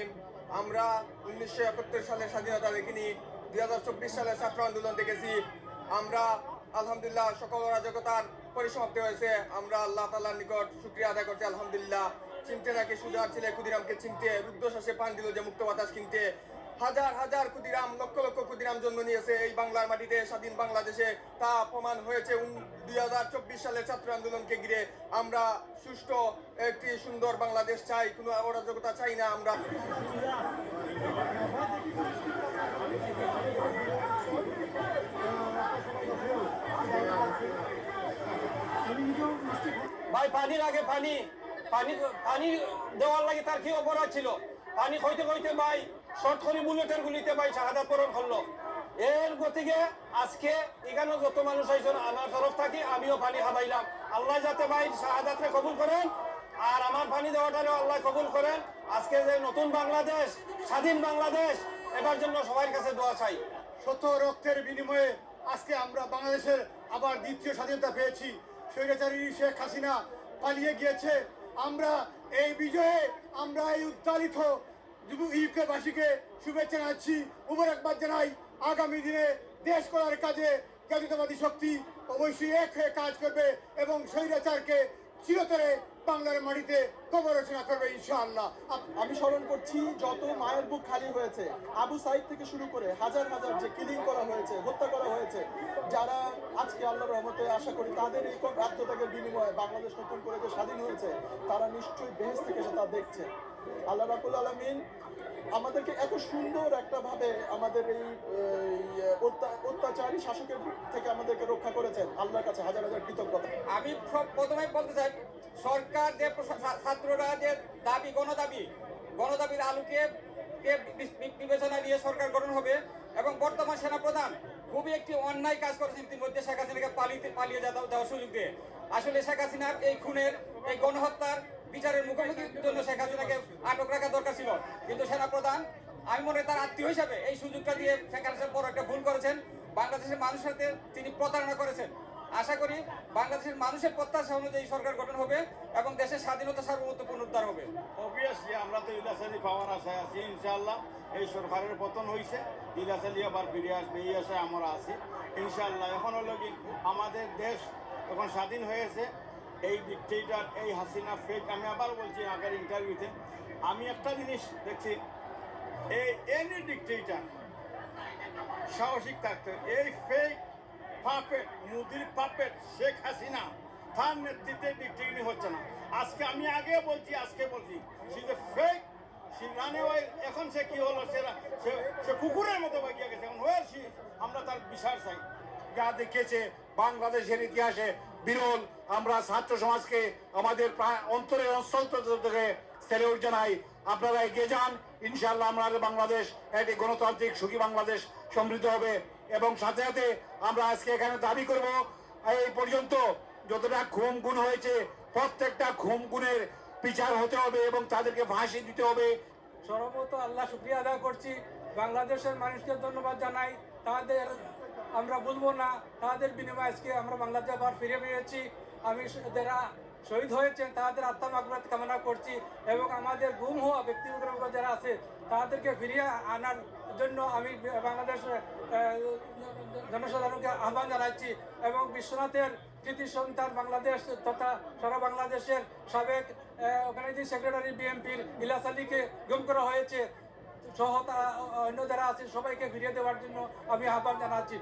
রহিম আমরা উনিশশো একাত্তর সালে স্বাধীনতা দেখিনি, দুই হাজার চব্বিশ সালে ছাত্র আন্দোলন দেখেছি। আমরা, আলহামদুলিল্লাহ, সকল অরাজকতার পরিসমাপ্তি হয়েছে। আমরা আল্লাহ তাল্লাহ নিকট শুক্রিয়া আদায় করছি, আলহামদুলিল্লাহ। চিনতে নাকি সুজার ছেলে ক্ষুদিরামকে চিনতে রুদ্রশ্বাসে পান দিল যে মুক্ত বাতাস কিনতে। হাজার হাজার ক্ষুদিরাম, লক্ষ লক্ষ ক্ষুদিরাম জন্ম নিয়েছে। এই বাংলার মাটিতে স্বাধীন বাংলাদেশে তা প্রমাণ হয়েছে। দুই হাজার চব্বিশ সালের ছাত্র আন্দোলনকে ঘিরে আমরা সুষ্ঠু একটি সুন্দর বাংলাদেশ চাই। কোনো অরাজকতা চাই না আমরা। ভাই পানির আগে পানি। পানি পানি দেওয়ার লাগে তার কি অপরাধ ছিল? পানি হইতে হইতে ভাই শর্ট করে বুলেটের গুলিতে ভাই শাহাদাত পরণ করল। এর গতিকে আজকে এখানে যত মানুষ আইছেন আমার তরফ থাকি আমিও পানি খাবাইলাম আল্লাহ যাতে ভাই শাহাদাতকে কবুল করেন, আর আমার পানি দেওয়াটারও আল্লাহ কবুল করেন। আজকে যে নতুন বাংলাদেশ, স্বাধীন বাংলাদেশ, এবার জন্য সবার কাছে দোয়া চাই। শত রক্তের বিনিময়ে আজকে আমরা বাংলাদেশের আবার দ্বিতীয় স্বাধীনতা পেয়েছি। স্বৈরাচারী শেখ হাসিনা পালিয়ে গিয়েছে। আমরা এই বিজয়ে আমরা এই উত্তালিত ইউকেবাসীকে শুভেচ্ছা জানাচ্ছি একবার জানাই। আগামী দিনে দেশ করার কাজে জাতীয়তাবাদী শক্তি অবশ্যই এক হয়ে কাজ করবে এবং স্বৈরাচারকে চিরতরে বাংলার মাটিতে কবর রচনা করবে, ইনশাআল্লাহ। আমি স্মরণ করছি, যত মায়ের বুক খালি হয়েছে, আবু সাইদ থেকে শুরু করে হাজার হাজার যে কিলিং করা হয়েছে, হত্যা করা হয়েছে, যারা আজকে আল্লাহর রহমতে আশা করি তাদের এই আত্মত্যাগের বিনিময়ে বাংলাদেশ নতুন করে যে স্বাধীন হয়েছে, তারা নিশ্চয়ই বেহেস থেকে সেটা দেখছে। আল্লাহ রাবুল আলমিন আমাদেরকে এত সুন্দর একটা ভাবে আমাদের এই অত্যাচারী শাসকের থেকে আমাদেরকে রক্ষা করেছেন, আল্লাহর কাছে হাজার হাজার কৃতজ্ঞতা। আমি প্রথমে বলতে চাই সরকার যে ছাত্ররা যে দাবি, গণদাবি, গণদাবির আলোকে কে বি- বি- নিয়ে সরকার গঠন হবে এবং বর্তমান সেনাপ্রধান খুবই একটি অন্যায় কাজ করেছেন ইতিমধ্যে শেখ হাসিনাকে পালিয়ে পালিয়ে যাওয়া দেওয়ার সুযোগ দিয়ে। আসলে শেখ হাসিনার এই খুনের, এই গণহত্যার বিচারের মুখোমুখির জন্য শেখ হাসিনাকে আটক রাখা দরকার ছিল। কিন্তু সেনাপ্রধান, আমি মনে তার আত্মীয় হিসাবে এই সুযোগটা দিয়ে শেখ হাসিনা বড় একটা ভুল করেছেন। বাংলাদেশের মানুষের সাথে তিনি প্রতারণা করেছেন। আশা করি বাংলাদেশের মানুষের প্রত্যাশা অনুযায়ী সরকার গঠন হবে এবং দেশের স্বাধীনতা সার্বভৌমত্ব পুনরুদ্ধার হবে। আমরা তো ইলাসালি পাওয়ার আশায় আছি, ইনশাআল্লাহ। এই সরকারের পতন হয়েছে ইলাসালি আবার ফিরে আসবে, এই আশায় আমরা আছি। ইনশাআল্লাহ এখন হলো কি আমাদের দেশ এখন স্বাধীন হয়েছে। এই ডিকটেটার এই হাসিনা ফেক আমি আবার বলছি আগের ইন্টারভিউতে আমি একটা জিনিস দেখছি, এই এনি ডিকটেটার সাহসিক থাকতে, এই ফেক পাপেট মুদির পাপেট শেখ হাসিনা, তার নেতৃত্বে ডিকটিগনি হচ্ছে না। আজকে আমি আগে বলছি, আজকে বলছি, সে যে ফেক সে রানে ওই এখন সে কি হলো, সে সে- কুকুরের মতো বাগিয়ে গেছে, এখন ওয়ার আমরা তার বিচার চাই। যা দেখিয়েছে বাংলাদেশের ইতিহাসে বিরল, আমরা ছাত্র সমাজকে আমাদের প্রায় অন্তরের অঞ্চল থেকে সেলিউট জানাই। আপনারা এগিয়ে যান। ইনশাল্লাহ আমাদের বাংলাদেশ, একটি গণতান্ত্রিক সুখী বাংলাদেশ সমৃদ্ধ হবে। এবং সাথে সাথে আমরা আজকে এখানে দাবি করব, এই পর্যন্ত যতটা খুম গুণ হয়েছে, প্রত্যেকটা খুম গুণের বিচার হতে হবে এবং তাদেরকে ফাঁসি দিতে হবে। সর্বত আল্লাহ শুক্রিয়া আদায় করছি। বাংলাদেশের মানুষকে ধন্যবাদ জানাই। তাদের আমরা বলব না। তাদের বিনিময়ে আজকে আমরা বাংলাদেশ আবার ফিরে পেয়েছি। আমি যারা শহীদ হয়েছেন, তাদের আত্মা মাগরাত কামনা করছি এবং আমাদের গুম হওয়া ব্যক্তিগত যারা আছে, তাদেরকে ফিরিয়ে আনার জন্য আমি বাংলাদেশ জনসাধারণকে আহ্বান জানাচ্ছি এবং বিশ্বনাথের কৃতি সন্তান বাংলাদেশ তথা সারা বাংলাদেশের সাবেক অর্গানাইজিং সেক্রেটারি বিএনপির ইলাস আলীকে গুম করা হয়েছে। সহ অন্য যারা আছে সবাইকে ফিরিয়ে দেওয়ার জন্য আমি আহ্বান জানাচ্ছি।